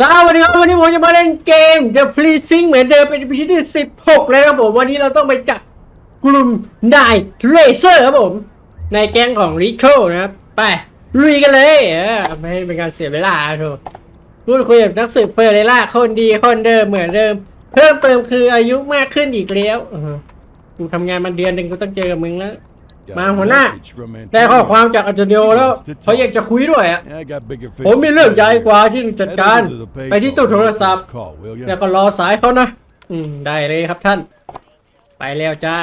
สวัสดีครับวันนี้ผมจะมาเล่นเกม The Freezing เหมือนเดิมเป็น EP ที่ 16เลยครับผม วันนี้เราต้องไปจับกลุ่มนายเทรเซอร์ครับผม ในแก๊งของ Rico นะครับ ไป ลุยกันเลยไม่ให้เป็นการเสียเวลาโถพูดคุยกับนักสืบเฟอร์เรล่าคนดีคนเดิมเหมือนเดิม เพิ่มเติมคืออายุมากขึ้นอีกแล้วกูทำงานมาเดือนหนึ่งกูต้องเจอกับมึงแล้ว มาหัวหน้า ได้ข้อความจากอัจฉริยแล้วเขาอยากจะคุยด้วยอะ ผมมีเรื่องใหญ่กว่าที่ต้องจัดการ ไปที่ตู้โทรศัพท์ แล้วก็รอสายเขานะ อืม ได้เลยครับท่าน ไปแล้วจ้า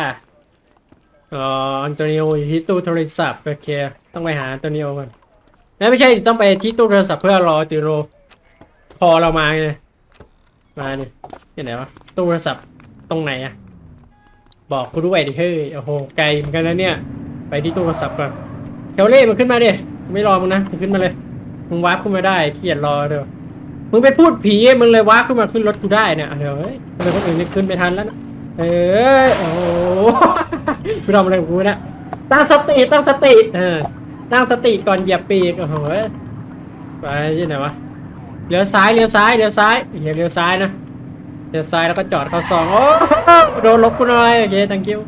อ๋ออันโตนิโออยู่ที่ตู้โทรศัพท์โอเค ต้องไปหาอันโตนิโอก่อนแล้วไม่ใช่ต้องไปที่ตู้โทรศัพท์เพื่อรอติโรพอเรามาไงมาดิที่ไหนวะตู้โทรศัพท์ตรงไหนอะ บอกกูด้วยดิเฮ้ยโอ้โหไกลเหมือนกันนะเนี่ย ไปที่ตู้โทรศัพท์ก่อนเทวเล่มันขึ้นมาดิไม่รอมึงนะมึงขึ้นมาเลยมึงวาร์ปขึ้นมาได้เขียนรอเดี๋ยวมึงไปพูดผีมึงเลยวาร์ปขึ้นมาขึ้นรถกูได้เนี่ยเดี๋ยวเฮ้ยทำไมคนอื่นนี่ขึ้นไม่ทันแล้วนะเออโอ้โหกูทำอะไรของกูเนี่ยตั้งสติตั้งสติเออตั้งสติก่อนเหยียบปีกโอ้โหไปที่ไหนวะเลี้ยวซ้ายเลี้ยวซ้ายเลี้ยวซ้ายอย่าเลี้ยวซ้ายนะ เลี้ยวซ้ายแล้วก็จอดเข้าซองโอ้โดนลบกูหน่อยโอเค thank you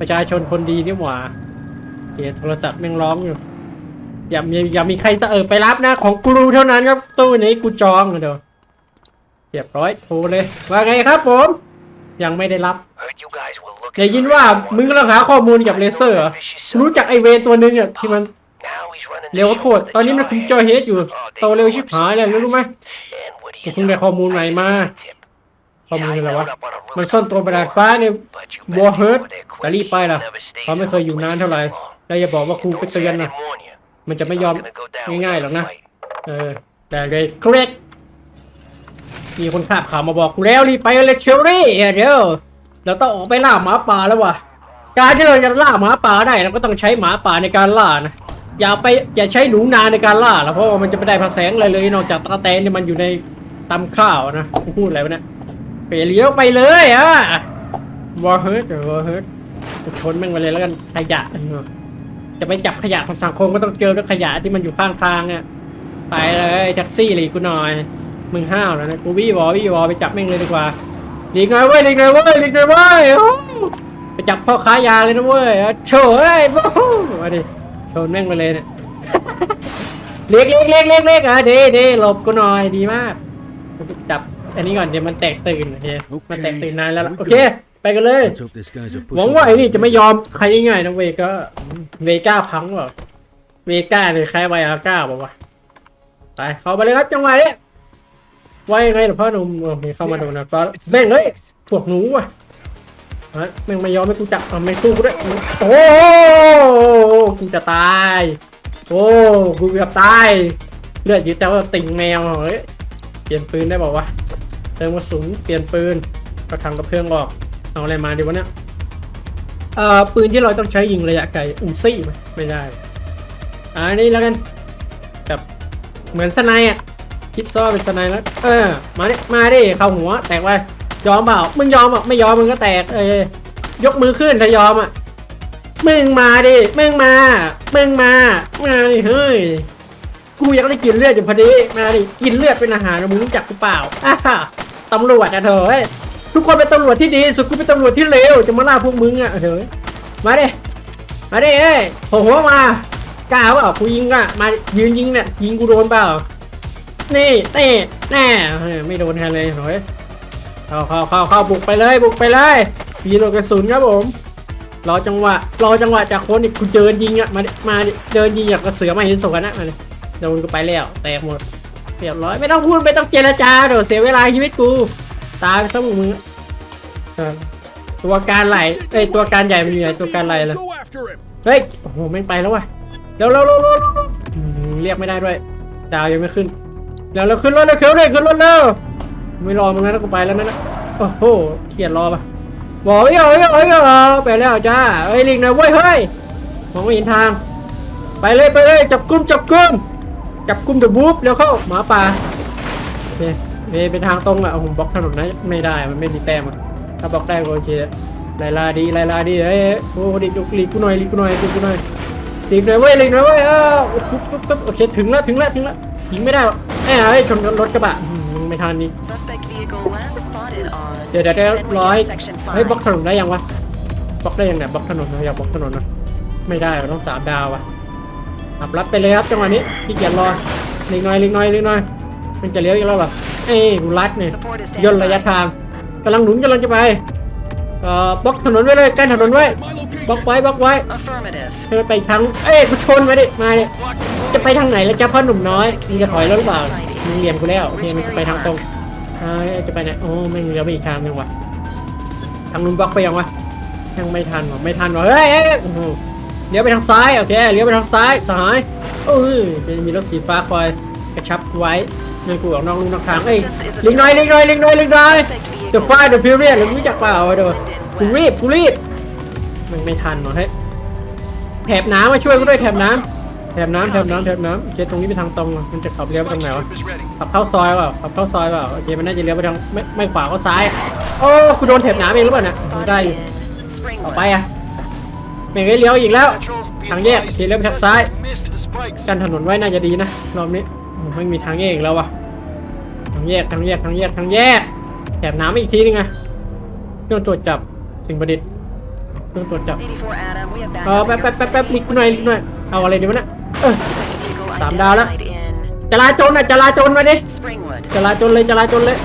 ประชาชนคนดีนี่หว่าโอเคโทรศัพท์แม่งร้องอยู่อย่ามีอย่ามีใครจะเออไปรับนะของกูรูเท่านั้นครับตู้นี้กูจองเดี๋ยวเรียบร้อยโทรเลยว่าไงครับผม ยังไม่ได้รับได้ยินว่ามึงกำลังหาข้อมูลกับเลเซอร์หรอรู้จักไอเวรตัวนึงอะที่มันเร็วโคตรตอนนี้มันคุมจอเฮดอยู่โตเร็วชิบหายเลยรู้ไหมกูเพิ่งได้ข้อมูลใหม่มา ข้อมูลอะไรวะ มันซ่อนตัวประดาดฟ้าในวอร์เฮิร์ตแต่รีบไปล่ะเขาไม่เคยอยู่นานเท่าไหร่แล้วอย่าบอกว่ากูไปเตือนนะมันจะไม่ยอมง่ายๆหรอกนะ เออ แต่เลยเกรกมีคนขับข่าวมาบอกกูแล้วรีบไปเลยเชอรี่เดี๋ยวเราต้องออกไปล่าหมาป่าแล้วว่ะการที่เราจะล่าหมาป่าได้เราก็ต้องใช้หมาป่าในการล่านะอย่าไปอย่าใช้หนูนาในการล่าแล้วเพราะว่ามันจะไม่ได้พระแสงอะไรเลย นอกจากตะแตนที่มันอยู่ในตำข้าวนะกูพูดอะไรวะเนี่ย ไปเลี้ยวไปเลยอะวอร์เฮิร์ตวอร์เฮิร์ตชนแม่งไปเลยแล้วกันขยะจะไปจับขยะของสังคมก็ต้องเจอด้วยขยะที่มันอยู่ข้างทางเนี่ยไปเลยแท็กซี่หลีกูหน่อย มึงห้าวแล้วนะกูวี่วอวี่วอไปจับแม่งเลยดีกว่าหลีกหน่อยเว้ยหลีกหน่อยเว้ยหลีกหน่อยเว้ยไปจับพ่อค้ายาเลยนะเว้ยโถ่เอ้ยโอ้โหมาดิชนแม่งไปเลยเนี่ยเล็กเล็กเล็กเล็กเล็กอะเด้เด้หลบกูหน่อยดีมากจับ อันนี้ก่อนเดี๋ยวมันแตกตื่นโอเคมันแตกตื่นนานแล้วล่ะโอเค ไปกันเลย Let's hope this guy's a หวังว่าไอ้นี่จะไม่ยอมใครง่ายๆนะเวก้าเวก้าพังเปล่าเวก้าเนี่ยคล้ายไวอาก้าบอกว่าวะไปเข้าไปเลยครับจังหวะนี้ว่ายังไงหรอพ่อหนุ่มโอเคเข้ามาดูนะก็แม่งเฮ้ยพวกหนูว่ะฮะแม่งไม่ยอมให้กูจับเอาไม่สู้กูด้วยโอ้กูจะตาย โอ้กูเกือบตายเลือดยืดแต่ว่าติ่งแมวเฮ้ยเปลี่ยนปืนได้บอกว่าวะ เติมกระสุนเปลี่ยนปืนก็ทำกระเพื่องออก เอาอะไรมาดีวะเนี่ยเอ่อปืนที่เราต้องใช้ยิงระยะไกลอุซี่ไหมไม่ได้อ่านี่แล้วกันแบบเหมือนสไนด์อะคิดซ้อเป็นสไนด์แล้ว เออ มาดิมาดิเข้าหัว แตกไปยอมเปล่ามึงยอมอะไม่ยอมมึงก็แตกเอ้ยยกมือขึ้นถ้ายอมอะมึงมาดิมึงมามึงมามาดิเฮ้ยกูอยากได้กินเลือดอยู่พอดีมาดิกินเลือดเป็นอาหารนะมึงรู้จักกูเปล่าอ่าฮ่า ตำรวจอะเถอะทุกคนเป็นตำรวจที่ดีสุดกูเป็นตำรวจที่เลวจะมาล่าพวกมึงอะเถอะมาดิมาดิเอ้ยโผล่หัวมากล้าเปล่ากูยิงอะมายืนยิงเนี่ยยิงกูโดนเปล่านี่เต้แน่ไม่โดนแทนเลยเฮ้ยเข้าเข้าเข้าเข้าบุกไปเลยบุกไปเลยปีโลกระสุนครับผมรอจังหวะรอจังหวะจากคนอีกกูเดินยิงอะมามาเดินยิงอย่างกระเสือมาเห็นสวนนะมาดิโดนกูไปแล้วแตกหมด เรียบร้อยไม่ต้องพูดไม่ต้องเจรจาเดี๋ยวเสียเวลาชีวิตกู ตายไปซะมึงอะเออตัวการไหลเอ้ยตัวการใหญ่มันอยู่ไหนตัวการไหลล่ะ Go after him! เฮ้ยโอ้โหแม่งไปแล้วว่ะเร็วเร็วเร็วเร็วเร็วอืมเรียกไม่ได้ด้วย ดาวยังไม่ขึ้นเร็วเร็วขึ้นรถเร็วเร็วเลยขึ้นรถเร็วไม่รอมึงแล้วนะกูไปแล้วนะนะโอ้โหเขียนรอปะบอกเอ้ยเอ้ยเอ้ยเอ้ยไปแล้วจ้าเอ้ยลิงนะเว้ยเฮ้ยมองไม่เห็นทาง ไปเลยไปเลยจับกุมจับกุม จับกุมเดอะบูฟเร็วเข้าหมาป่าโอเคเอ้ยเป็นทางตรงอะผมบล็อกถนนนะไม่ได้มันไม่มีแต้มอะถ้าบล็อกได้ก็โอเคไล่ลาดีไล่ลาดีเอ้ยโอ้ดิดูลีกูหน่อยลีกูหน่อยลีกูหน่อยลีกหน่อยเว้ยลีกหน่อยเว้ยเออปุ๊บปุ๊บปุ๊บโอเคถึงแล้วถึงแล้วถึงแล้วยิงไม่ได้หรอกแหมเอ้ยชนรถกระบะอืมมึงไม่ทันนี่ Suspect vehicle last spotted on เดี๋ยวเดี๋ยวเดี๋ยวร้อย section เฮ้ย five. บล็อกถนนได้ยังวะบล็อกได้ยังเนี่ยบล็อกถนนนะอยากบล็อกถนนนะไม่ได้วะต้องสามดาวอะ ขับรัดไปเลยครับจังหวะนี้ขี้เกียจรอเล็กน้อยเล็กน้อยเล็กน้อยมันจะเลี้ยวอีกแล้วเหรอเอ้ยกูรัดเนี่ยย่นระยะทางกำลังหนุนกำลังจะไปเอ่อบล็อกถนนไว้เลยกั้นถนนไว้บล็อกไว้บล็อกไว้ Affirmative. เธอไปทางเอ้ยกูชนมาดิมาดิจะไปทางไหนแล้วจ้าพ่อหนุ่มน้อยมึงจะถอยแล้วหรือเปล่ามึงเหลี่ยมกูแล้วโอเคมึงไปทางตรงเอ้ยจะไปไหนโอ้ไม่งเลี้วไปอีกทางนึงว่ะทางนู้นบล็อกไปยังวะยังไม่ทันวะไม่ทันวะเฮ้ยเฮ้ยโอ้โห เลี้ยวไปทางซ้ายโอเคเลี้ยวไปทางซ้ายสหายเออจะมีรถสีฟ้าคอยกระชับไว้เงินกูออกนอกลูกนอกทางเอ้ยลิงน้อยลิงน้อยลิงน้อยลิงน้อยเดอะไฟเดอะฟิวเรียนหรือรู้จักเปล่าเดี๋ยวกูรีบกูรีบมันไม่ทันหรอเฮ้ยแถบน้ำมาช่วยกูด้วยแถบน้ำแถบน้ำแถบน้ำแถบน้ำโอเคตรงนี้ไปทางตรงมันจะขับเลี้ยวไปทางไหนวะขับเข้าซอยเปล่าขับเข้าซอยเปล่าโอเคมันน่าจะเลี้ยวไปทางไม่ไม่ขวาก็ซ้ายโอ้กูโดนแถบน้ำเองหรือเปล่าเนี่ยไม่ได้อยู่ต่อไปอะ ไม่ได้เลี้ยวอีกแล้ว ทางแยกโอเคเลี้ยวไปทางซ้าย กันถนนไว้น่าจะดีนะรอบนี้ไม่มีทางแยกอีกแล้ววะทางแยกทางแยกทางแยกทางแยกแถบน้ำอีกทีนึงไงเครื่องตรวจจับสิ่งประดิษฐ์เครื่องตรวจจับเออแป๊บแป๊บแป๊บแป๊บลิกกูหน่อยลิกหน่อยเอาอะไรดีวะเนี่ยสามดาวแล้วจราจรน่ะจราจรมาดิจราจรเลยจราจรเลย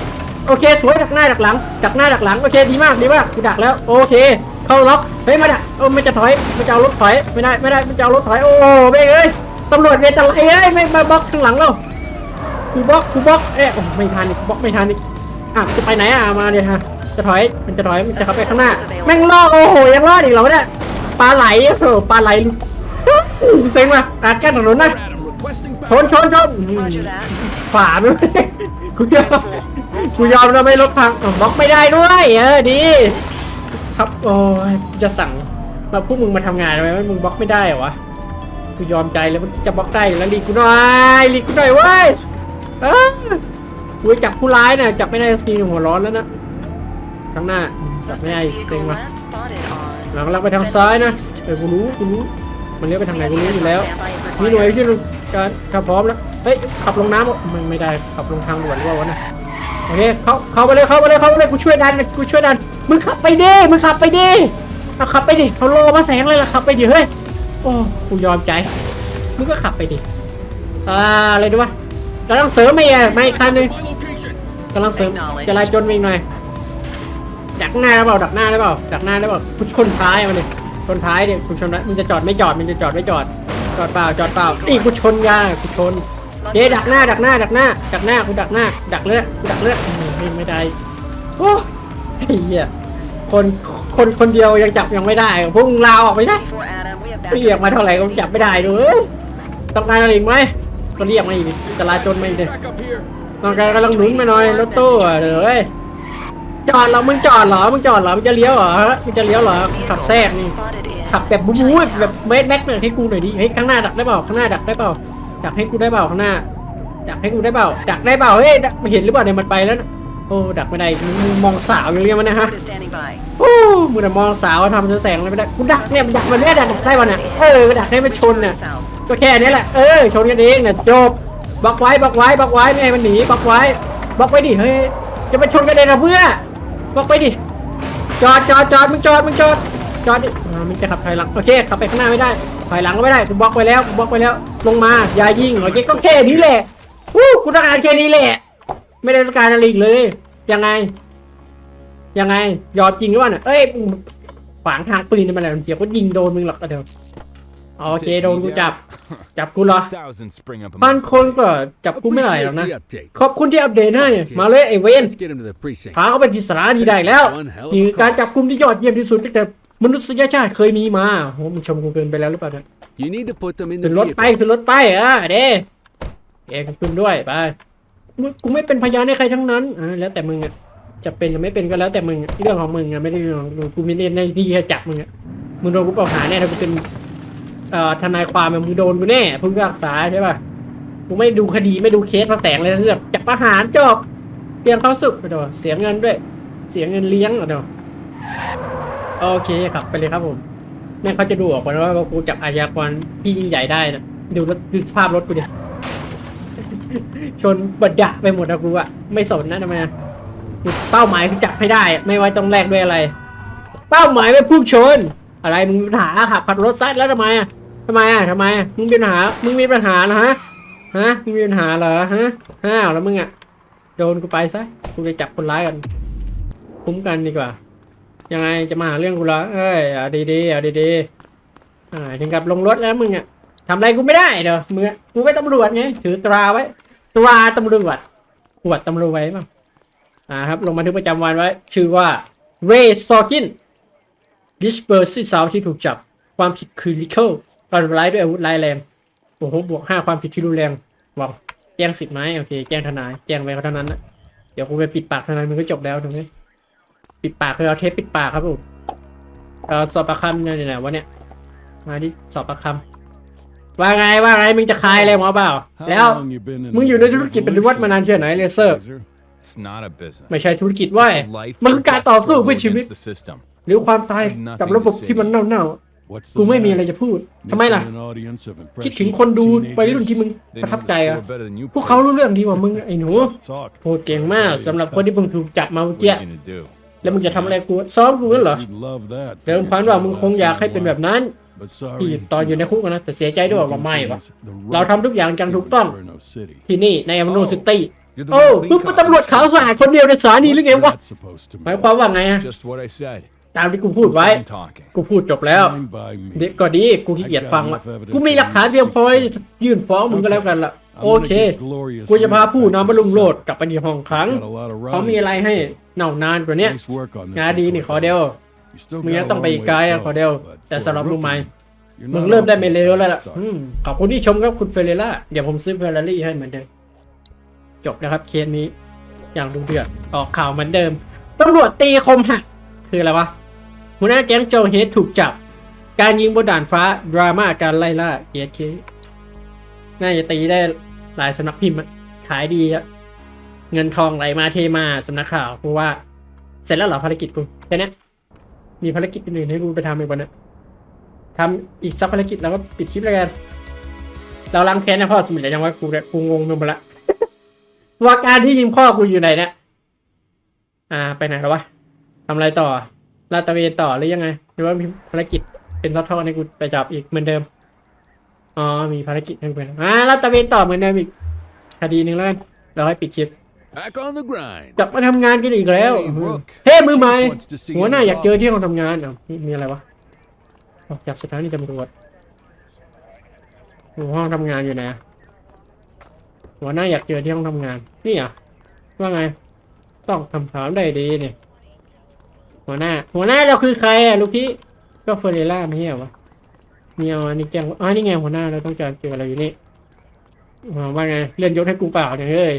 โอเคสวยดักหน้าดักหลังดักหน้าดักหลังโอเคดีมากดีมากกูดักแล้วโอเค เข้าล็อกเฮ้ยมาดักโอ้ไม่จะถอยไม่จะเอารถถอยไม่ได้ไม่ได้ไม่จะเอารถถอยโอ้เบ้งเอ้ยตำรวจเวตะไลเอ้ยไม่มาบล็อกข้างหลังเรากูบล็อกกูบล็อกเอ๊ะโอ้ไม่ทันอีกบล็อกไม่ทันอีกอะจะไปไหนอะมาเดี๋ยฮะจะถอยมันจะถอยมันจะข้าไปข้างหน้าแม่งลอกโอ้โหยังรอดอีกเหรอเนี่ยปลาไหลโอ้โหปลาไหลเซ็งว่ะอาดกั้นถนนนะชนชนชนอืม Roger that. ฝาด้วยกูยอมกูยอมแล้วไม่ลดพังบล็อกไม่ได้ด้วยเออดี ครับโอ้จะสั่งมาพวกมึงมาทำงานทำไมมึงบล็อกไม่ได้เหรอวะกูยอมใจแล้วมันจะบล็อกได้แล้วรีกูหน่อยรีกูหน่อยเว้ยเออกูจับผู้ร้ายน่ะจับไม่ได้สกีหัวร้อนแล้วนะข้างหน้าจับไม่ได้เซ็งวะหลังเราไปทางซ้ายนะเออกูรู้กูรู้มันเลี้ยวไปทางไหนกูรู้อยู่แล้วมีหน่วยที่การขับพร้อมแล้วเฮ้ยขับลงน้ำมึงไม่ได้ขับลงทางด่วนหรือเปล่าวะนะ โอเคเข้าเข้าไปเลยเข้าไปเลยเข้าไปเลยกูช่วยดันกูช่วยดันมึงขับไปดิมึงขับไปดิเอาขับไปดิเขาโลมาแสงเลยล่ะขับไปดิเฮ้ยโอ้กูยอมใจมึงก็ขับไปดิอ่าอะไรดูวะกำลังเสริมไม่แย่ไม่คันหนึงกำลังเสริมจะลายจนไปอีกหน่อยดักหน้าได้เปล่าดักหน้าได้เปล่าดักหน้าได้เปล่ากูชนท้ายมันเลยชนท้ายเนี่ยกูชนมึงจะจอดไม่จอดมึงจะจอดไม่จอดจอดเปล่าจอดเปล่านี่กูชนยากูชน เฮ้ดักหน้าดักหน้าดักหน้าดักหน้ากูดักหน้า ดักเลือดกูดักเลือดอืมไม่ไม่ได้โอ้ไอ้เหี้ยคนคนคนเดียวยังจับยังไม่ได้พวกมึงลาออกไปใช่84 Adam, we have เรียกมาเท่าไหร่ก็จับไม่ได้ด้วยต้องการอะไรอีกไหมก็เรียกมาอีกจราจนมาอีกเลยต้องการกำลังหนุนมาหน่อยรถตู้อะเดี๋ยวเอ้ยจอดเหรอมึงจอดเหรอมึงจอดเหรอมึงจะเลี้ยวเหรอมึงจะเลี้ยวเหรอขับแทรกนี่ spotted in ขับแบบบู๊บู๊แบบเมสแม็กเนี่ยให้กูหน่อยดิเฮ้ยข้างหน้าดักได้เปล่าข้างหน้าดักได้เปล่า ดักให้กูได้เปล่าข้างหน้าดักให้กูได้เปล่าดักได้เปล่าเฮ้ยดักไม่เห็นหรือเปล่าเนี่ยมันไปแล้วนะโอ้ดักไม่ได้มึงมองสาวอย่างเงี้ยมันนะฮะโอ้มึงแต่มองสาวทำแสงอะไรไม่ได้กูดักเนี่ยดักมันเนี่ยดักได้ป่ะเนี่ยเออดักให้มันชนเนี่ยก็แค่นี้แหละเออชนกันเองเนี่ยจบบล็อกไว้บล็อกไว้บล็อกไว้ไม่ให้มันหนีบล็อกไว้บล็อกไว้ดิเฮ้ยจะมาชนกันเองนะเพื่อบล็อกไปดิจอดจอดจอดมึงจอดมึงจอดจอดดิอ่ามึงจะขับถอยหลังโอเคขับไปข้างหน้าไม่ได้ ถอยหลังก็ไม่ได้กูบล็อกไปแล้วกูบล็อกไปแล้ว ลงมาอย่ายิงโอเคก็แค่นี้แหละวู้กูต้องการแค่นี้แหละ ไม่ได้ต้องการอะไรอีกเลย ยังไง ยังไงยอมจริงหรือเปล่าเนี่ยเอ้ยมึงขวางทางปืนทำไมล่ะเดี๋ยวก็ยิงโดนมึงหรอกก็เดี๋ยวโอเคโดนกูจับ จับกูเหรอ Thousand spring up. บางคนก็จับกูไม่ไหวหรอกนะ ขอบคุณที่อัปเดตให้ มาเลยไอ้เวน Let's get him to the precinct. พาเขาเป็นกิษณาดีได้แล้วนี่คือการจับกลุ่มที่ยอดเยี่ยมที่สุดตั้งแต่ มนุษยชาติเคยมีมาโหมึงชมกูเกินไปแล้วหรือเปล่าเนี่ย You need to put them in ขึ้ the นรถไป vehicle. ขึ้นรถไปอะเด้เอ้ขึ้นด้วยไปมึงกูไม่เป็นพยานให้ใครทั้งนั้นอ่าแล้วแต่มึงอะจะเป็นหรือไม่เป็นก็แล้วแต่มึงอะเรื่องของมึงอะไม่ได้เรื่องของกูกูไม่ได้ในที่จะจับมึงอะมึงโดนกูเปล่าหาแน่ถ้ากูเป็นเอ่อทนายความอะมึงโดนกูแน่เพิ่งรักษาใช่ป่ะกูไม่ดูคดีไม่ดูเคสพระแสงเลยนะแบบจับประหารจบเปลี่ยนเข้าสุกเดี๋ยวเสียเงินด้วย เสียเงินเลี้ยงเหรอเดี๋ยว โอเคครับไปเลยครับผมแม่งเขาจะดูออกมาว่ากูจับอาชญากรที่ยิ่งใหญ่ได้นะดูรถดูภาพรถกูดิชนบัดดะไปหมดอะกูอะไม่สนนะทำไมเป้าหมายคือจับให้ได้ ไม่ว่าต้องแลกด้วยอะไร เป้าหมายไม่พุ่งชน อะไรมึงมีปัญหาขับขับรถซัดแล้วทำไมอะทำไมอะทำไมอะมึงมีปัญหา มึงมีปัญหานะฮะฮะมึงมีปัญหาเหรอฮะห้าวแล้วมึงอะโดนกูไปซะกูจะจับคนร้ายกันคุ้มกันดีกว่า ยังไงจะมาหาเรื่องกูเหรอเอ้ยเอาดีๆเอาดีๆอ่าถึงกับลงรถแล้วมึงอะทำอะไรกูไม่ได้เด้อมึงอะกูไม่ตำรวจไงถือตราไว้ ตราตำรวจตรวจตำรวจไว้ป่ะอ่าครับ ลงบันทึกประจำวันไว้ ชื่อว่าเรย์สตอกินดิสเ r อร์ซี่สาวที่ถูกจับ ความผิดคือลิเคิลการร้ายด้วยอาวุธร้ายแรงโอ้โหบวกห้าความผิดที่รุนแรงหวังแจ้งสิทธิ์ไหมโอเค แจ้งทนาย แจ้งไว้เท่านั้นนะเดี๋ยวกูไปปิดปากทนายมึงก็จบแล้วถูกไหม ปิดปากคือเอาเทปปิดปากครับผมเอาสอบปากคำเนี่ยไหนวะเนี่ย มาดิสอบปากคำว่าไงว่าไงมึงจะคลายอะไรหมอเปล่า แล้ว มึงอยู่ในธุรกิจปฏิวัติมานานแค่ไหนเลเซอร์ It's not a business. ไม่ใช่ธุรกิจเว้ย It's a life มันคือการต่อสู้เพื่อชีวิต against the system. หรือความตายกับระบบที่มันเน่าๆกูไม่มีอะไรจะพูดทำไมล่ะ คิดถึงคนดูวัยรุ่นที่มึง They ประทับ know ใจ the อะ score better than you พวกเขา play. รู้เรื่องดีกว่ามึงไอ้หนู Talk. โหดเก่งมากสำหรับคนที่เพิ่งถูกจับมาเมื่อ What กี้ are you gonna do? แล้วมึงจะทำอะไรกูซ้อมกูงั้นเหรอ You'd love that เดิมพันว่ามึงคงอยากให้เป็นแบบนั้น But ที่ sorry, ตอนอยู่ในคุกอะนะแต่เสียใจด้วยว่าไม่วะ the เราทำทุกอย่างอย่างถูกต้อง Inferno City. ที่นี่ในอเมโนซิตี้ You're the โอ้ one มึง clean เป็นตำรวจขาวสะอาดคนเดียวในสถานีหรือไง What's วะ that supposed to หมาย mean? ความว่าไงอะ Just what I said. ตามที่กูพูดไว้ I'm talking. กูพูดจบแล้ว Fine by me. เด็กก็ดี กูขี้เกียจฟังละกูมีหลักฐานเพียงพอที่จะยื่นฟ้องมึงก็แล้วกันละ I'm โอ gonna เค get glorious กูจะพา loot ผู้ back นำ to มา the ลุงโลด city. กลับไปที่ห้องขัง Got a lot of เขามีอะไรให้เน่านานกว่าเนี้ย Nice work on this งานดีนี่ one, ขอเดียว You still มึง got ยัง a ต้องไป long อีก way ไกล to อะ go, ขอเดียว but แต่ for สำหรับ a ลุงไม้ rookie, you're มึง not เริ่ม off ได้ to ไม่ a เร็ว bad แล้วล่ะ start. อืมขอบคุณที่ชมครับคุณเฟรเรล่า เดี๋ยวผมซื้อเฟอร์รารี่ให้เหมือนเดิม จบนะครับเคสนี้ อย่างดูเดือดออกข่าวเหมือนเดิมตำรวจตีคมหักคืออะไรวะหัวหน้าแก๊งโจเฮดถูกจับ การยิงบนด่านฟ้า ดราม่าการไล่ล่าเอสเคน่าจะตีได้ หลายสำนักพิมพ์ขายดีเงินทองไหลมาเทมาสำนักข่าวเพราะว่า เสร็จแล้วเหรอภารกิจกูแค่เนี้ยมีภารกิจอื่นให้กูไปทำอีกวันนะทำอีกสักภารกิจแล้วก็ปิดคลิปแล้วกันเราล้างแค้นนะพ่อสมิธแต่ยังว่ากูกูงงไปหมดละว่าการที่ยิงพ่อกูอยู่ไหนเนี่ยอ่าไปไหนแล้ววะทำอะไรต่อลาดตระเวนต่อหรือยังไง หรือว่ามีภารกิจเป็นทอดๆให้กูไปจับอีกเหมือนเดิม อ๋อ มีภารกิจให้กูไปอ่าลาดตระเวนต่อเหมือนเดิมอีกคดีหนึ่งแล้วกันเราให้ปิดคลิป Back on the grind. กลับมาทำงานกันอีกแล้ว Hey, Rook. เฮ้มือใหม่ Chief wants to see หัวหน้า you in อยากเจอ his ที่ห้องทำงานอะนี่มีอะไรวะออกจากสถานีตำรวจหัวห้องทำงานอยู่ไหนอะหัวหน้าอยากเจอที่ห้องทำงาน นี่อะว่าไง ต้องคำถามได้ดีเนี่ยหัวหน้า หัวหน้าเราคือใครอะลูกพี่ก็เฟอร์เรล่าไม่ใช่เหรอวะ นี่เอาอันนี้แจ้งว่าอ๋อนี่ไงหัวหน้าเราต้องการเจออะไรอยู่นี่อ๋อว่าไงเลื่อนยศให้กูเปล่าเนี่ยเฮ้ย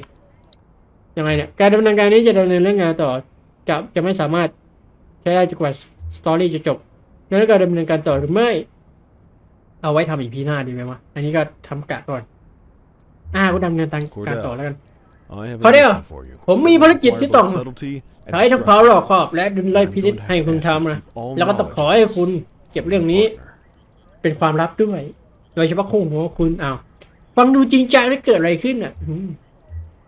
ยังไงเนี่ยการดำเนินการนี้จะดำเนินเรื่องงานต่อจะจะไม่สามารถใช้ได้จนกว่าสตอรี่จะจบแล้วการดำเนินการต่อหรือไม่ เอาไว้ทำอีพีหน้าดีไหมวะอันนี้ก็ทำกะก่อนอ่าก็ดำเนินการต่อแล้วกัน I have Cornel, a mission for you. ผมมีภารกิจที่ต้อง Subtlety and ใช้ทั้งความ strategy. รอบคอบและดุลยพินิจให้คุณทำนะแล้วก็ต้องขอให้คุณเก็บเรื่องนี้ เป็นความลับด้วย โดยเฉพาะคู่หัวคุณอ้าวฟังดูจริงจังได้เกิดอะไรขึ้นอะอืม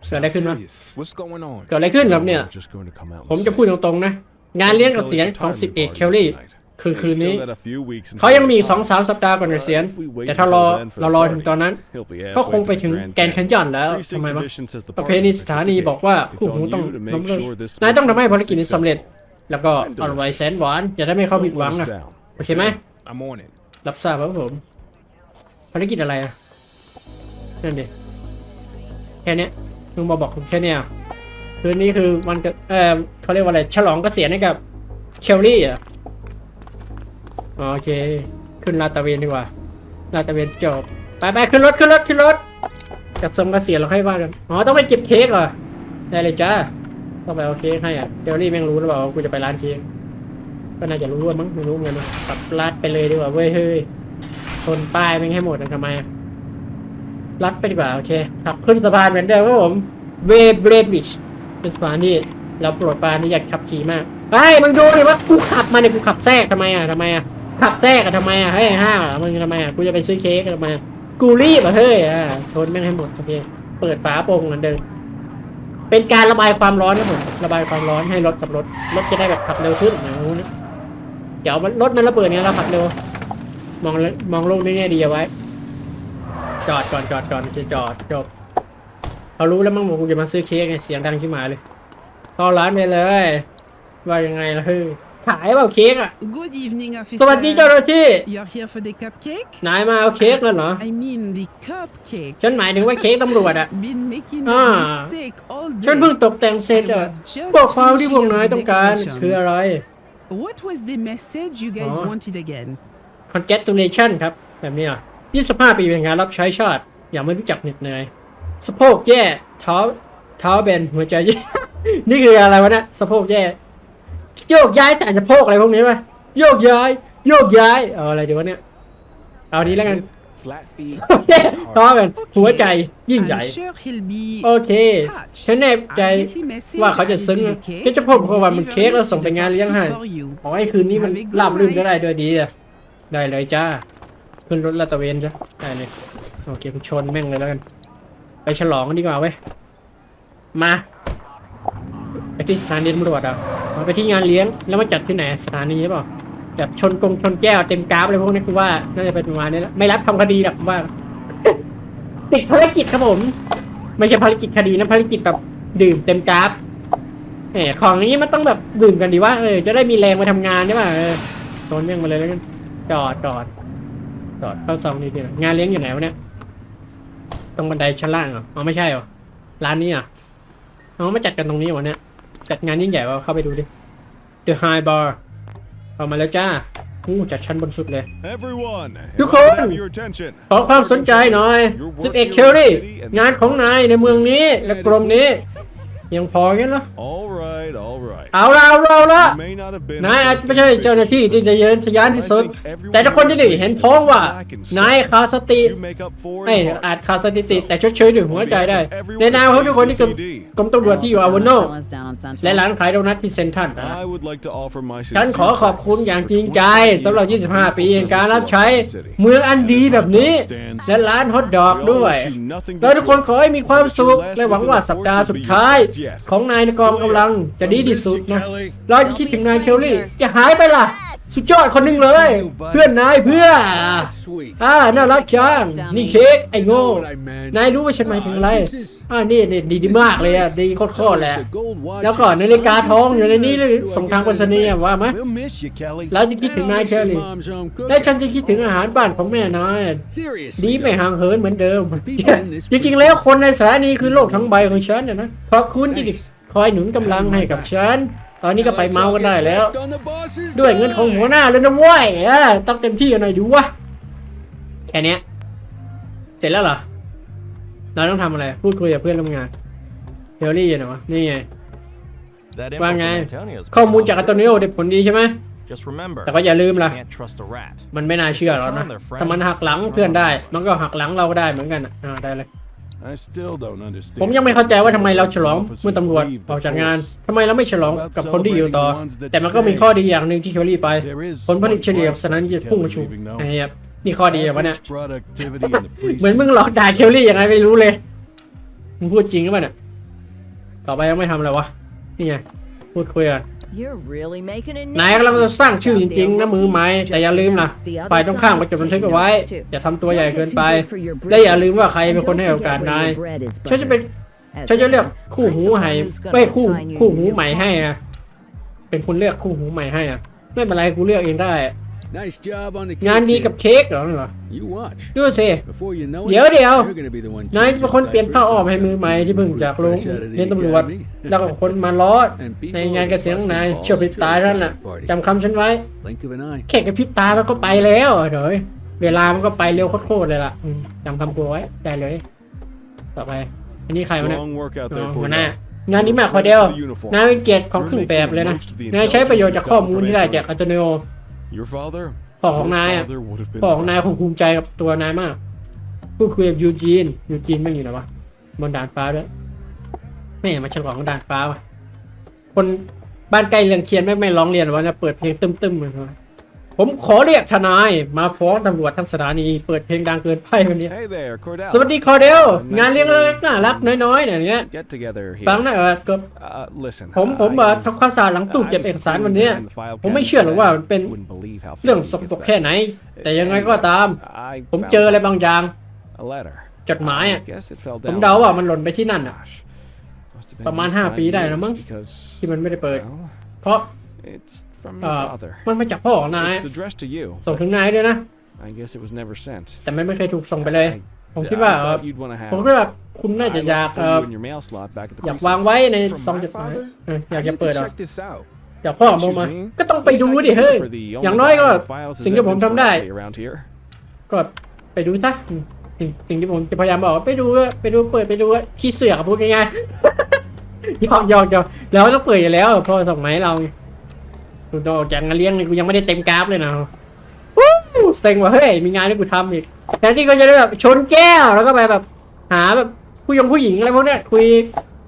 เกิดอะไรขึ้นวะ What's going on? เกิดอะไรขึ้นครับเนี่ย Just going to come out and ผมจะพูดตรงๆนะ งานเลี้ยงเกษียณของสิบเอกเคลลี่คือคืนนี้ Still got a few weeks until เขายังมีอีก the สองสามสัปดาห์ก่อนเกษียณ If we wait แต่ถ้ารอ until then for เรา the รอ party, ถึงตอนนั้น he'll be เขาคง halfway ไป to ถึง Grand แกนแคน Canyon. ยอนแล้ว Precinct ทำไมวะ tradition says the ประ party เพณี makes ส it ถา to นี the บอกว่า gate. ผู้ It's หู on ต้อง you to ล้ม make เลิก sure this นายต้องทำให้ mission ภารกิจนี้ is สำเร็จ successful. แล้วก็อร่อยแสนหวานจะได้ไม่เข้าผิดหวัง Don't นะ let us down. โอเคไหม I'm on it. รับทราบครับผมภารกิจอะไรอะนั่นดิแค่เนี้ยมึงมาบอกผมแค่เนี้ยคืนนี้คือวันเกิดเออเขาเรียกว่าอะไรฉลองเกษียณให้กับเชลลี่อะอ๋อโอเค ขึ้นลาตะเวนดีกว่าลาตะเวนจบไปไปขึ้นรถขึ้นรถขึ้นรถจัดทรงเกษียณเราให้ว่ากันอ๋อต้องไปเก็บเค้กเหรอได้เลยจ้าต้องไปเอาเค้กให้อะเชลลี่แม่งรู้หรือเปล่าว่ากูจะไปร้านเค้ก ก็น่าจะรู้ว่ามั้งไม่รู้เหมือนกันนะขับลัดไปเลยดีกว่าเว้ยเฮ้ยชนป้ายไม่ให้หมดนะทำไมลัดไปดีกว่าโอเคขับขึ้นสะพานเหมือนเดิมครับผมเวเบรบริดจ์เป็นสะพานที่เราโปรดปานที่อยากขับขี่มากเฮ้มึงดูดิว่ากูขับมาเนี่ยกูขับแทรกทำไมอะทำไมอะขับแทรกอะทำไมอะเฮ้ยห้ามึงทำไมอะกูจะไปซื้อเค้กทำไมกูรีบอะเฮ้ยอะชนแม่งให้หมดโอเคเปิดฝาโปร่งเหมือนเดิมเป็นการระบายความร้อนครับผมระบายความร้อนให้รถกับรถรถจะได้แบบขับเร็วขึ้นอย่างนู้นนะ เดี๋ยวมันรถมันระเบิดเนี่ยเราขับเร็วมองเลยมองโลกในแง่ดีเอาไว้ จอดก่อนจอดก่อนจะจอดจบเขารู้แล้วมั้งว่ากูจะมาซื้อเค้กไงเสียงดังขึ้นมาเลยเข้าร้านไปเลย ว่ายังไงล่ะเฮ้ยขายเปล่าเค้กอะ Good evening, officer. สวัสดีเจ้าหน้าที่ You're here for the cupcake? นายมาเอาเค้กแล้วเหรอ I mean the cupcake. ฉันหมายถึงว่าเค้กตำรวจอะ Been making Ah. a mistake all ฉันเพิ่ง day. ตกแต่งเสร็จอะ I was just บอกความที่พวก finishing นาย up the ต้องการ decorations. คืออะไร What was the message you guys Oh. wanted again? congratulation ครับ แบบนี้อะ25 ปีเป็นงานรับใช้ชาติ อย่างไม่รู้จักเหน็ดเหนื่อยสะโพกแย่เท้าเท้าแบนหัวใจแย่ นี่คืออะไรวะเนี่ยสะโพกแย่โยกย้ายแต่สะโพกอะไรพวกนี้ป่ะโยกย้าย โยกย้ายเอาอะไรดีวะเนี่ย เอานี้แล้วกัน Flat feet. ท้อกันหัวใจยิ่งใหญ่ I'm sure he'll be โอเค touched. ฉันแน่ใจ I'll get the message ว่าเขาจะ added ซึ้ง to the นะ cake ก็จะพบ and กับว่ามัน deliver เค้กแล้ว it ส่ง to ไป the งานเลี้ยงให้ party for you. ขอให้คืนนี้มัน Have a good ราบรื่นก็ได้ night ด้วยดีอะได้เลยจ้า ขึ้นรถลาดตระเวนจ้ะได้เลยโอเคกูชนแม่งเลยแล้วกัน ไปฉลองกันดีกว่าเว้ย มาไปที่สถานีตำรวจอะเอาไปที่งานเลี้ยงแล้วมาจัดที่ไหนสถานีหรือเปล่า แบบชนกงชนแก้วเต็มกราฟเลยพวกนี้คือว่าน่าจะเป็นประมาณนี้แหละไม่รับทำคดีหรอกว่า ติดภารกิจครับผม ไม่ใช่ภารกิจคดีนะภารกิจแบบดื่มเต็มกราฟแหมของนี้มันต้องแบบดื่มกันดีว่าเออจะได้มีแรงมาทำงานใช่ป่ะเออโดนแม่งมาเลยแล้วกันจอดจอดจอดเข้าซองนี่ดีงานเลี้ยงอยู่ไหนวะเนี่ยตรงบันไดชั้นล่างเหรออ๋อไม่ใช่เหรอร้านนี้อะอ๋อมาจัดกันตรงนี้วะเนี่ยจัดงานยิ่งใหญ่วะเข้าไปดูดิ The High Bar เอามาแล้วจ้าอู้จัดชั้นบนสุดเลย Everyone, if ทุกค I น could have your attention. ขอความสนใจหน่อย 11 เคลลี่ งานของนายในเมืองนี้และกรมนี้ ยังพอกันเหรอ All right, all right. เอาละเอาละเอาละ You may not have been นายอาจจะไม่ใช่เจ้าหน้าที่ที่จะเยินทะยานที่สุด แต่ทุกคนที่นี่เห็นพ้องว่า นายขาดสติ You make up for ไม่ in heart. อาจขาดสติแต่ชดเชยด้วยหัวใจได้ ในนามของทุกคนที่กรมกรมตำรวจที่อยู่อาวโน Fellas down on Central. และร้านขายโดนัทที่เซ็นทรัลนะ I would like to offer my ฉันขอ sincere ขอบคุณอย่างจริงใจ thanks สำหรับ for 25 ปี the แห่งการรับใช้ city. เมืองอันดีแบบนี้ และร้านฮอทดอกด้วย เราทุกคนขอให้มีความสุข และหวังว่าสัปดาห์สุดท้าย ของนายในกองกำลังจะดีที่สุดนะเราจะคิดถึงนายเคลลี่จะหายไปล่ะ สุดยอดคนหนึ่งเลย เพื่อนนายเพื่อน That's sweet. อ่าน่ารักจังนี่เค้กไอ้โง่ Know what I meant. นายรู้ว่าฉันหมายถึงอะไร This is- อ่านี่นี่ดีดีมากเลยอะดีโคตรๆแหละ The gold watch แล้วก็ and นาฬิกาทองอยู่ในนี้เลย Do I ส่งทาง get ไปรษณีย์อะว่าไหม We'll miss you, Kelly. เราจะคิดถึงนายเคล Your ลี่ mom's home และ cooking. ฉันจะคิดถึงอาหารบ้านของแม่นาย Seriously. ดีไม่ though. ห่างเหินเหมือนเดิมจริงๆแล้วคนในสถานีคือโลกทั้งใบของฉันนะนะขอบคุณที่ คอยหนุนกำลังให้กับฉัน ตอนนี้ก็ไปเมากันได้แล้ว Collect on the boss's ด้วยเงินของหัวหน้าเลยนะเว้ยเออต้องเต็มที่กันหน่อยดูวะแค่เนี้ยเสร็จแล้วเหรอ เราต้องทำอะไร พูดคุยกับเพื่อนร่วมงานเฮลลี่อยู่ไหนวะนี่ไง That info ว่าไง from Antonio's ข้อมูล pretty จากอันโตนิโอได้ผลดีใช่ไหม Just remember, แต่ก็อย่าลืมล่ะ can't trust a rat. มันไม่น่าเชื่อหรอกนะถ้ามันหักหลังเพื่อนได้ มันก็หักหลังเราก็ได้เหมือนกันอะอ่าได้เลย I still don't understand. ผมยังไม่เข้าใจว่าทำไมเราฉลองเมื่อตำรวจออกจากงานทำไมเราไม่ฉลองกับคนที่อยู่ต่อ แต่มันก็มีข้อดีอย่างหนึ่งที่เคลลี่ไป ผลผลิตเฉลี่ยสถานีจะพุ่งกระชูไอ้เหี้ยนี่ข้อดีอะวะเนี่ย Average productivity in the เหมือนมึงหลอกด่าเคลลี่ยังไงไม่รู้เลยมึงพูดจริงหรือเปล่าเนี่ยต่อไปยังไม่ทำอะไรวะนี่ไงพูดคุยอะ You're really making a นายกำลังจะสร้างชื่อจริงๆนะมือไม้แต่อย่าลืมนะฝ่ายตรงข้ามก็จดบันทึกเอาไว้ อย่าทำตัวใหญ่เกินไป และอย่าลืมว่าใครเป็นคนให้โอกาสนายฉันจะเป็นฉันจะเลือกคู่หูใหม่ไม่คู่คู่หูใหม่ให้อะเป็นคนเลือกคู่หูใหม่ให้อะไม่เป็นไรกูเลือกเองได้ Nice job on the งานดีกับ cake. เค้กเหรอเหรอ You watch. ดูสิ Before you know it, เดี๋ยวเดี๋ยว you're gonna be the one นาย changing เป็นคนเปลี่ยนผ้าอ้อมให้ diapers มือใหม่ที่เพิ่งจากโรง Fresh out of the เรียนตำรวจ academy. แล้วก็คนมาล้อ And people ในงานเกษียณของนาย busting เชื่อพริบตาท่านน่ะ balls at your จำคำฉันไว้ Blink of an eye. แค่กระพริบตามันก็ไปแล้วเดี๋ยวเวลามันก็ไปเร็วโคตรๆเลยล่ะอืมจำคำกูไว้ได้เลย ต่อไป อันนี้ใครวะเนี่ย Strong work out อ๋อ there, หัว Cordell. หน้างานนี้มากคอเดล นายเป็นเกียรติของครึ่งแบบเลยนะ นายใช้ประโยชน์จากข้อมูลที่ได้จากอัลโตเนโอ Your father? พ่อของนายอะ Father would have been พ่อของนายคงภูมิใจกับตัวนายมาก พูดคุยกับยูจีน ยูจีนไม่อยู่ไหนวะ บนดาดฟ้าด้วยไม่เห็นมาฉลองดาดฟ้าวะคนบ้านใกล้เรืองเคียนไม่ไม่ร้องเรียนหรอวะเนี่ยเปิดเพลงตึ้มๆเลยนะ ผมขอเรียกทนายมาฟ้องตำรวจทั้งสถานี เปิดเพลงดังเกินไปวันนี้ Hey there, Cordell. สวัสดีคอเดลงานเลี้ยงเล็กๆน่ารักน้อยๆเนี่ยเนี้ย Get together here. ฟังนะเออก็ Uh, listen. ผมผม I- เอ่อทำความสะอาดหลังตู้เก็บเอกสารวันเนี้ยผมไม่เชื่อหรอกว่ามันเป็น Wouldn't believe how เรื่อง fast ส he ก gets ปรก back. แค่ไหน แต่ยังไงก็ตาม I ผม found เจออะไร something. บางอย่าง A letter. จดหมายอะ I guess it fell ผม down. เดาว่ามันหล่นไปที่นั่นอะ Gosh. Must have been ประมาณ at least ห้า five ปีได้แล้วมั้ง years because, ที่มันไม่ได้เปิด well, เพราะ it's from เอ่ your อ father. มันมาจากพ่อของนาย It's addressed to you. ส่งถึงนายด้วยนะ I guess it was never sent. แต่มันไม่เคยถูกส่งไปเลย I- ผมคิดว่า I เอ่อ thought you'd wanna have ผม it. คิดว่าคุณน่าจะ I อยาก left for เอ่อ you in your mail slot back at the อยาก precinct. วางไว้ใน From ซองจ my ดหมาย father? เอออยาก I จะ need เปิด to อะ check this out. อยากพ่อผมมาก็ต้องไปดูดิเฮ้ย For the อย่าง only น้อยก็ guy who files his สิ่งที่ผม evidence ทำได้ correctly around here. ก็ไปดูซะอืมสิ่งสิ่งที่ผมจะพยายามบอกว่าไปดูว่าไปดูเปิดไปดูว่าขี้เสือกอะพูดง่ายๆ หยอกหยอกหยอกแล้วต้องเปิดอยู่แล้วพ่อส่งมาให้เราไง กูต้อกจากงานเลี้ยงเลยกูยังไม่ได้เต็มกราฟเลยนะวู้เซ็งว่ะเฮ้ยมีงานให้กูทำอีกแทนที่ก็จะได้แบบชนแก้วแล้วก็ไปแบบ หาแบบผู้ยงผู้หญิงอะไรพวกเนี้ยคุย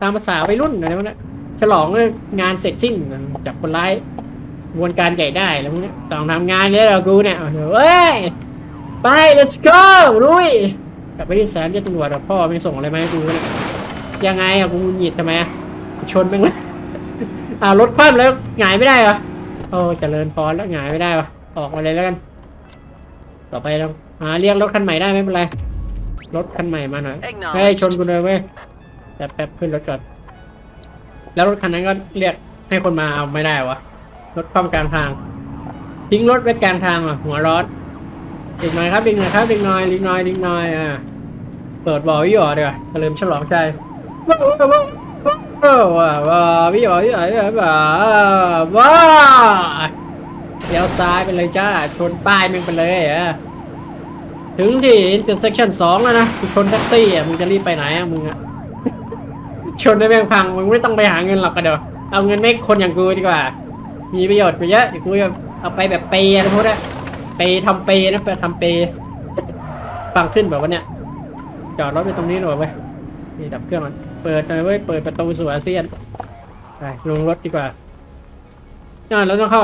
ตามภาษาวัยรุ่นอะไรพวกเนี้ยฉลองงานเสร็จสิ้นจับคนร้ายกระบวนการใหญ่ได้อะไรพวกเนี้ยต้องทำงานเนี่ยเรากูเนี่ยเฮ้ยไป let's go ลุยกลับไปที่สถานีตำรวจพ่อไม่ส่งอะไรมาให้กูเนี่ยยังไงอะกูหงุดหงิดทำไมอะกูชนแม่งเลยอ่ารถคว่ำแล้วหงายไม่ได้เหรอ โอ้เจริญพรแล้วหงายไม่ได้วะออกมาเลยแล้วกัน ต่อไปเราหาเรียกรถคันใหม่ได้ไม่เป็นไร รถคันใหม่มาหน่อยเฮ้ยชนกูเลยเว้ยแป๊บแป๊บขึ้นรถก่อนแล้วรถคันนั้นก็เรียกให้คนมาเอาไม่ได้วะรถคว่ำกลางทาง ทิ้งรถไว้กลางทางอะหัวร้อนอีกหน่อยครับอีกหน่อยครับอีกหน่อยอีกหน่อยอีกหน่อยอ่าเปิดบ่อวิหยอเดี๋ยวเฉลิมฉลองชัย ว้าวว้าวว้าวว้าววิหยอวิหยอวิหยอว้าวว้าวเลี้ยวซ้ายไปเลยจ้า ชนป้ายมึงไปเลยอะถึงที่ intersection สองแล้วนะชนแท็กซี่อะมึงจะรีบไปไหนอะมึงอะชนได้แม่งพังมึงไม่ต้องไปหาเงินหรอกกันเดี๋ยวเอาเงินไม่คนอย่างกูดีกว่า มีประโยชน์ไปเยอะเดี๋ยวกูจะเอาไปแบบเปย์อะพวกนี้เปย์ทำเปย์นะไปทำเปย์ฟังขึ้นแบบว่าเนี่ยจอดรถไปตรงนี้หน่อยเว้ยนี่ดับเครื่องมัน เปิดหน่อยเว้ย เปิดประตูสู่อาเซียน ไปลงรถดีกว่าอ่าแล้วต้องเข้า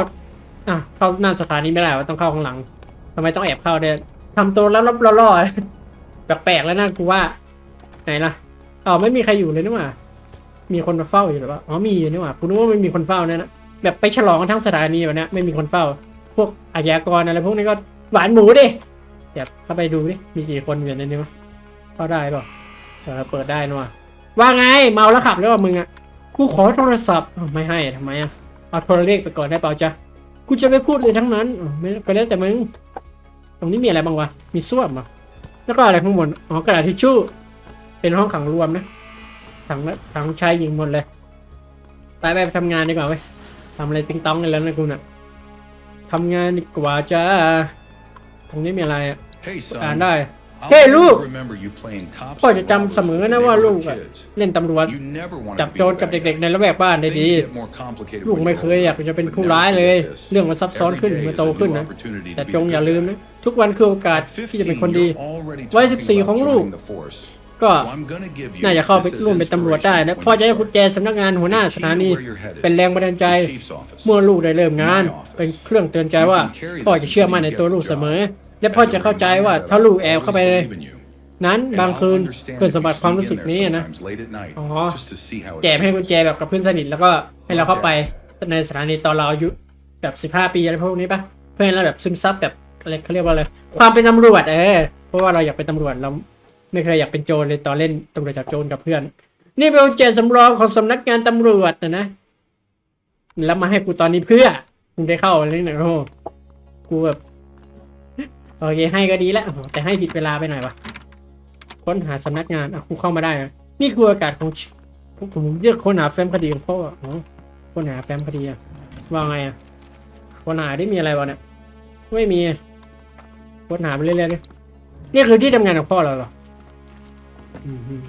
อะ เข้าหน้าสถานีไม่ได้ว่าต้องเข้าข้างหลังทำไมต้องแอบเข้าเนี่ยทำตัวแล้วรับล่อๆแปลกๆแล้วนะกูว่า ไหนล่ะอ๋อไม่มีใครอยู่เลยนี่หว่า มีคนมาเฝ้าอยู่หรือเปล่า อ๋อมีอยู่นี่หว่ากูนึกว่าไม่มีคนเฝ้าเนี่ยนะแบบไปฉลองทั้งสถานีแบบเนี้ยไม่มีคนเฝ้า พวกอาชญากรอะไรพวกนี้ก็หวานหมูดิเดี๋ยวเข้าไปดูดิ มีกี่คนอยู่ในนี้มั้ยเข้าได้เปล่าเออเปิดได้นะวะ ว่าไงเมาแล้วขับหรือเปล่ามึงอะกูขอโทรศัพท์อ้าวไม่ให้ทำไมอะเอาโทรเลขไปก่อนได้เปล่าจ๊ะกูจะไม่พูดเลยทั้งนั้นอ้าวไม่ก็แล้วแต่มึงตรงนี้มีอะไรบ้างวะมีส้วมอะแล้วก็อะไรข้างบนอ๋อกระดาษทิชชู่ เป็นห้องขังรวมนะถังละถังชายหญิงหมดเลยไปไปไปทำงานดีกว่าเว้ยทำอะไรติ๊งต้องกันแล้วนะกูน่ะทำงานดีกว่าจ้าตรงนี้มีอะไรอะ Hey, อ่าน son. ได้ I'll เฮ้ย always ลูก remember you playing cops พ่อ so จะ well จำเสมอนะว่าลูกอะ kids. เล่นตำรวจ You never wanted จับ to be โจร the กับ bad เด็กๆ guy. ในละแวกบ้านได้ Things ดี get more complicated ลูก when ไม่ you เค grow ย up, อยากจะเป็น but ผู้ never ร้ายเลย forget this. เรื่องมันซับซ้อน Every ขึ้น day เมื่อ is โต a ขึ้น new นะ opportunity to แต่ be จ the ง good อย่าลืม guy. นะ ทุกวันคือโอกาส At ที่จะเป็น 15, คนดี you're already วัย talking 14 ของ about ลูก joining the force. ก็ So I'm gonna give you น่าจะเข้าไป this as ร่วมเป็นตำรวจได้นะ inspiration พ่อจะให้ when กุ you ญแจสำนักงานหัวหน้า start. สถานี The key to where you're headed, เป็นแรงบันดาลใจ the chief's office. เมื่อลูกได้เริ่มงาน เป็นเครื่องเตือนใจว่าพ่อจะเชื่อมั่นในตัวลูกเสมอ และพ่อจะเข้าใจว่าถ้าลูกแอบเข้าไป Always believe in you. นั้น And บาง I'll คืน understand เพื่อ if สมบั you ติความ sneak รู้ in สึก there นี้นะ sometimes late at night, อ๋อ just to see how it แจกให้กุญ feels. แจแบบกับเพื่อนสนิทแล้วก็ให้เราเข้าไปในสถานีตอนเราอายุแบบสิบห้าปีอะไรพวกนี้ปะเพื่อให้เราแบบซึมซับแบบอะไรเขาเรียกว่าอะไรความเป็นตำรวจเออเพราะว่าเราอยากเป็นตำรวจเราไม่เคยอยากเป็นโจรเลยตอนเล่นตำรวจจับโจรกับเพื่อน นี่เป็นกุญแจสำรองของสำนักงานตำรวจนะนะแล้วมาให้กูตอนนี้เพื่อมึงได้เข้าอะไรหน่อยโอ้โหกูแบบ โอเคให้ก็ดีแล้วแต่ให้ผิดเวลาไปหน่อยวะค้นหาสำนักงานอะกูเข้ามาได้เหรอนี่คือโอกาสของผมเรียกค้นหาแฟ้มคดีของพ่ออ๋อค้นหาแฟ้มคดีอะว่าไงอะค้นหาได้มีอะไรวะเนี่ยไม่มีค้นหาไปเรื่อยๆดินี่คือที่ทำงานของพ่อเราเหรอ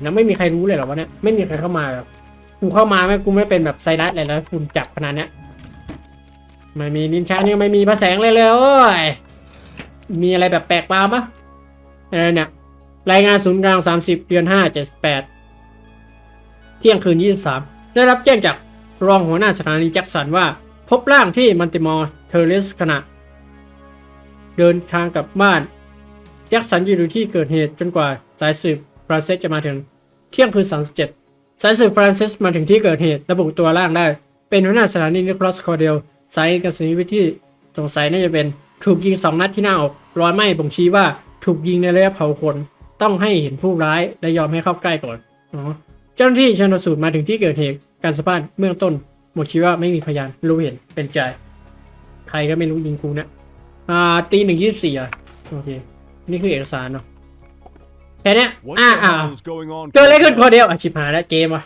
แล้วไม่มีใครรู้เลยเหรอวะเนี่ยไม่มีใครเข้ามาแบบกูเข้ามาไหมกูไม่เป็นแบบไซรัสเลยแล้วคุณจับขนาดเนี้ยไม่มีนินชาเนี่ยไม่มีพระแสงเลยเลยโอ้ย มีอะไรแบบแปลกปลาปะอะไรเนี่ย รายงานศูนย์กลางสามสิบเดือนห้าเจ็ดแปดเที่ยงคืน23ได้รับแจ้งจากรองหัวหน้าสถานีแจ็คสันว่า พบร่างที่มันติมอร์เทอร์เรสขณะ เดินทางกลับบ้านแจ็คสันอยู่ที่เกิดเหตุจนกว่าสายสืบฟรานซิสจะมาถึง เที่ยงคืน37สายสืบฟรานซิสมาถึงที่เกิดเหตุระบุตัวร่างได้ เป็นหัวหน้าสถานีนิโคลัสคอเดลสายการสนิวิธีสงสัยน่าจะเป็น ถูกยิงสองนัดที่หน้าอกรอยไหม้บ่งชี้ว่าถูกยิงในระยะเผาขนต้องให้เห็นผู้ร้ายและยอมให้เข้าใกล้ก่อนอ๋อเจ้าหน้าที่ชันสูตรมาถึงที่เกิดเหตุการสะพานเบื้องต้นหมดชี้ว่าไม่มีพยานรู้เห็นเป็นใจ ใครก็ไม่รู้ยิงกูนะอ่าตีหนึ่งยี่สิบสี่อะโอเค นี่คือเอกสารเนาะแค่เนี้ย What อ่า the อ่า hell is going on? เกิดอะไรขึ้นพอเดียวอะชิบหายแล้วเกมอะ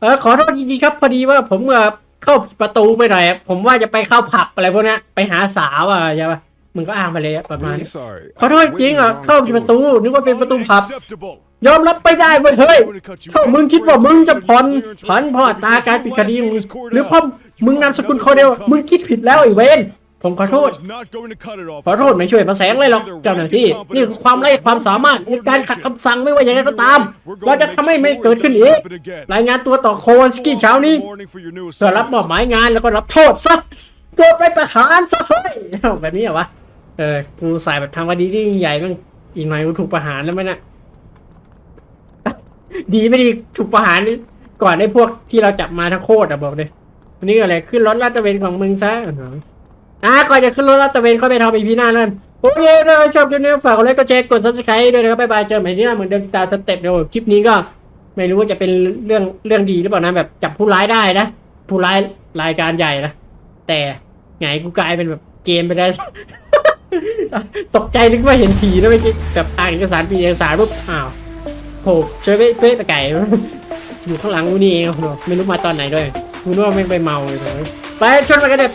เออขอโทษจริงๆครับ พอดีว่าผมเอ่อ เข้าประตูไปหน่อยอะผมว่าจะไปเข้าผับอะไรพวกเนี้ยไปหาสาวอะใช่ปะมึงก็อ้างไปเลยอะประมาณ Really นี้ sorry. ขอโทษจริงอะเข้าประตูนึกว่าเป็นประตูผับ Unacceptable. ยอมรับไม่ได้เว้ยเฮ้ยถ้ามึงคิดว่ามึงจะผ่อนผันพ่อตาการปิดคดีมึงหรือเพ่อมึงนามสกุลคนเดียวมึงคิดผิดแล้วไอ้เวน ผมขอโทษ Someone's not going to cut it off. ขอโทษไม่ช่วยมาแสงเลยหรอกเจ้าหน้าที่ นี่คือความไร้ความสามารถในการขัดคำสั่งไม่ว่าอย่างไรก็ตาม เราจะทำให้ไม่เกิดขึ้นอีก รายงานตัวต่อโควันสกี้เช้านี้ Morning for your new เพื่อรับมอบหมายงานแล้วก็รับโทษซะโดนไปประหารซะเฮ้ยเอาแบบนี้เหรอวะ เออกูใส่แบบทำคดีที่ยิ่งใหญ่บ้างอีกหน่อยกูถูกประหารแล้วไหมน่ะดีไม่ดีถูกประหารนี่ก่อนไอ้พวกที่เราจับมาทั้งโคตรอะบอกเลยวันนี้อะไรขึ้นรถลาดตระเวนของมึงซะ อ่าก่อนจะขึ้นรถลาดตระเวนเข้าไปทำอีพีหน้านั่นโอเคถ้าใครชอบคลิปนี้ฝากกดไลค์กดแชร์กดซับสไครต์ด้วยนะครับบ๊ายบายเจอกันใหม่ที่หน้าเหมือนเดิมตามสเต็ปเดี๋ยวคลิปนี้ก็ ไม่รู้ว่าจะเป็นเรื่องเรื่องดีหรือเปล่านะแบบจับผู้ร้ายได้นะผู้ร้ายรายการใหญ่นะแต่ไงกูกลายเป็นแบบเกมไปได้ตกใจนึกว่าเห็นผีแล้วไม่คิดแบบอ่านเอกสารปีเอกสารปุ๊บอ้าวโผล่เจอเป๊ะเป๊ะตะไก่อยู่ข้างหลังกูนี่เองโอ้โหไม่รู้มาตอนไหนด้วยกูนึกว่าไม่ไปเมาเลยไปชนไปกันเด็ด